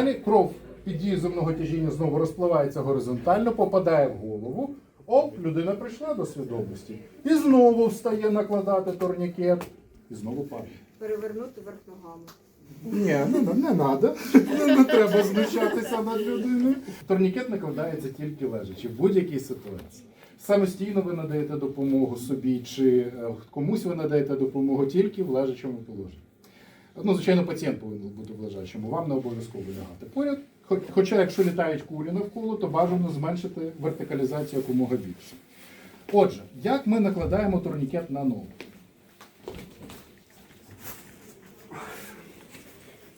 Далі кров під дією земного тяжіння знову розпливається горизонтально, попадає в голову. Оп, людина прийшла до свідомості. І знову встає накладати турнікет. І знову падає. Перевернути верх ногами. Ні, ну не треба. Не, не треба знущатися над людиною. Турнікет накладається тільки лежачи в будь-якій ситуації. Самостійно ви надаєте допомогу собі чи е, комусь ви надаєте допомогу тільки в лежачому положенні. Ну, звичайно, пацієнт повинен бути в лежачому, вам не обов'язково лягати поряд. Хоча, якщо літають кулі навколо, то бажано зменшити вертикалізацію якомога більше. Отже, як ми накладаємо турнікет на ногу?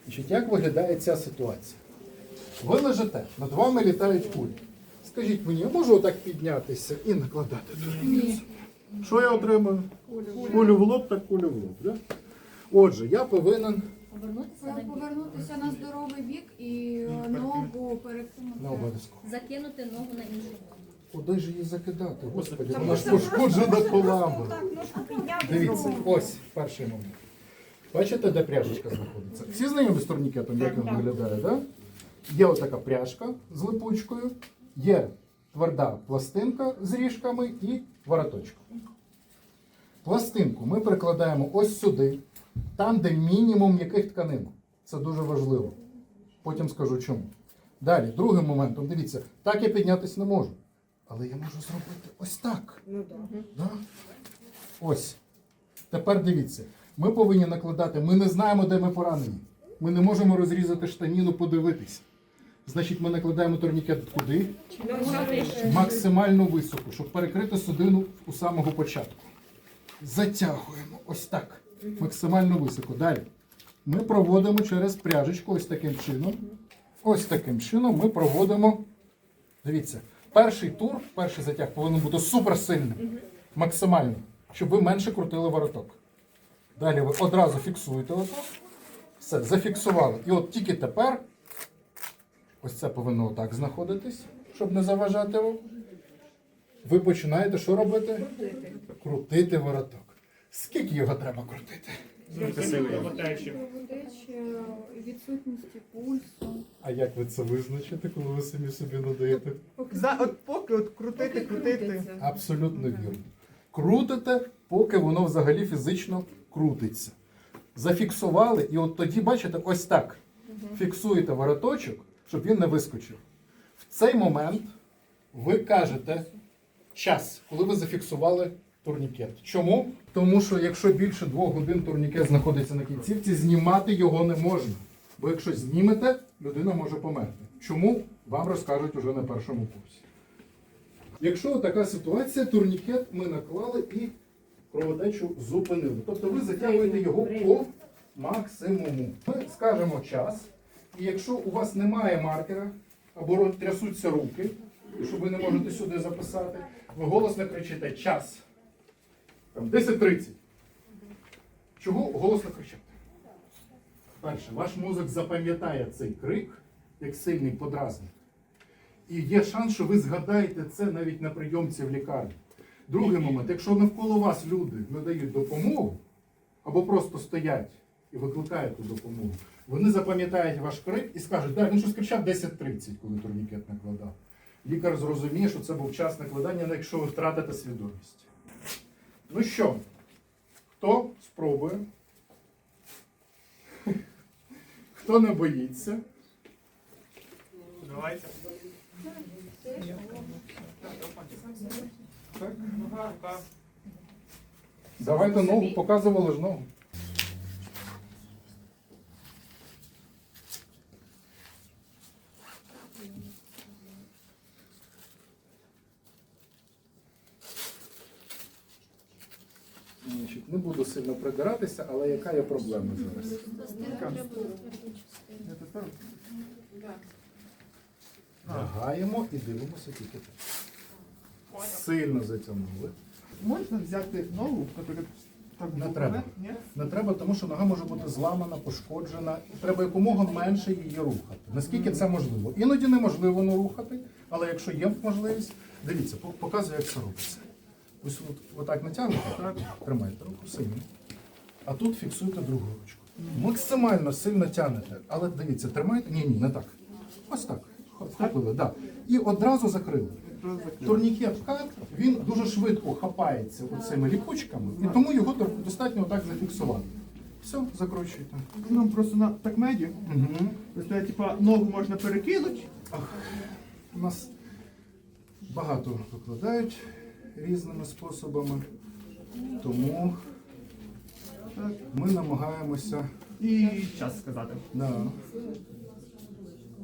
Значить, як виглядає ця ситуація? Ви лежите, над вами літають кулі. Скажіть мені, я можу отак піднятися і накладати турнікет? Що я отримаю? Кулю в лоб, так кулю в лоб. Да? Отже, я повинен Повернутися на бік. Повернутися на здоровий бік і е, ногу перекинути. Закинути ногу на іншу ногу. Куди ж її закидати? Господи, вона ж пошкоджена ножку підняти. Дивіться, ось перший момент. Бачите, де пряжечка знаходиться? Всі знайомі з турнікетом, як він виглядає, да? Є отака пряжка з липучкою, є тверда пластинка з ріжками і вороточок. Пластинку ми прикладаємо ось сюди, там, де мінімум м'яких тканин. Це дуже важливо. Потім скажу чому. Далі, другим моментом, дивіться, так я піднятися не можу. Але я можу зробити ось так. Ну так. Да? Ось. Тепер дивіться. Ми повинні накладати, ми не знаємо, де ми поранені. Ми не можемо розрізати штаніну, подивитися. Значить, ми накладаємо турнікет куди? Максимально високо, щоб перекрити судину у самого початку. Затягуємо ось так. Максимально високо. Далі. Ми проводимо через пряжечку ось таким чином. Ось таким чином ми проводимо. Дивіться, перший тур, перший затяг повинен бути суперсильним, максимально, щоб ви менше крутили вороток. Далі ви одразу фіксуєте отак. Все, зафіксували. І от тільки тепер ось це повинно отак знаходитись, щоб не заважати вам. Ви починаєте що робити? Крутити вороток. Скільки його треба крутити? Відсутності пульсу. А як ви це визначите, коли ви самі собі надаєте? За, от поки от крутити, крутити. Абсолютно вірно. Крутите, поки воно взагалі фізично крутиться. Зафіксували, і от тоді, бачите, ось так. Фіксуєте вороточок, щоб він не вискочив. В цей момент ви кажете час, коли ви зафіксували турнікет. Чому? Тому що якщо більше двох годин турнікет знаходиться на кінцівці, знімати його не можна. Бо якщо знімете, людина може померти. Чому? Вам розкажуть уже на першому курсі. Якщо така ситуація, турнікет ми наклали і кровотечу зупинили. Тобто ви затягуєте його по максимуму. Ми скажемо час, і якщо у вас немає маркера або трясуться руки, що ви не можете сюди записати, ви голосно кричите час. Там 10.30. Чого голосно кричати? Перше, ваш мозок запам'ятає цей крик як сильний подразник. І є шанс, що ви згадаєте це навіть на прийомці в лікарні. Другий момент, якщо навколо вас люди надають допомогу або просто стоять і викликають ту допомогу, вони запам'ятають ваш крик і скажуть, так, він щось кричав 10.30, коли турнікет накладав. Лікар зрозуміє, що це був час накладання, якщо ви втратите свідомість. Ну що, хто спробує? Хто не боїться? Давайте. Так? Давайте ногу, показували ж ногу. Значить, не буду сильно придиратися, але яка є проблема зараз? Лягаємо і дивимося тільки так. Сильно затягнули. Можна взяти ногу, яка так Не треба. Не треба, тому що нога може бути зламана, пошкоджена. Треба якомога менше її рухати. Наскільки це можливо? Іноді неможливо не рухати, але якщо є можливість, дивіться, показую, як це робиться. Ось от, отак натягнете, так, тримайте руку сильно. А тут фіксуйте другу ручку. Максимально сильно тягнете. Але дивіться, тримайте. Ні, ні, не так. Ось так. Вхопили, да. І одразу закрили. Турнікет кат, він дуже швидко хапається оцими ліпучками, і тому його достатньо так зафіксувати. Все, закручуйте. Нам просто на такмеді. Угу. Ось типа, ногу можна перекинути. У нас багато викладають різними способами, тому Так. ми намагаємося. І час сказати. Да.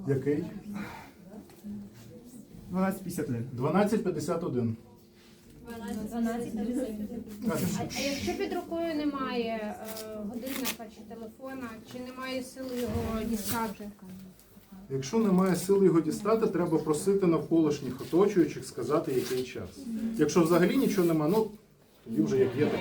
Який? 12.51. 12.51. 12 Кажеш, А, а якщо під рукою немає е, годинника чи телефона, чи немає сили його дістати? Якщо немає сили його дістати, треба просити навколишніх оточуючих сказати, який час. Якщо взагалі нічого нема, ну тоді вже як є так.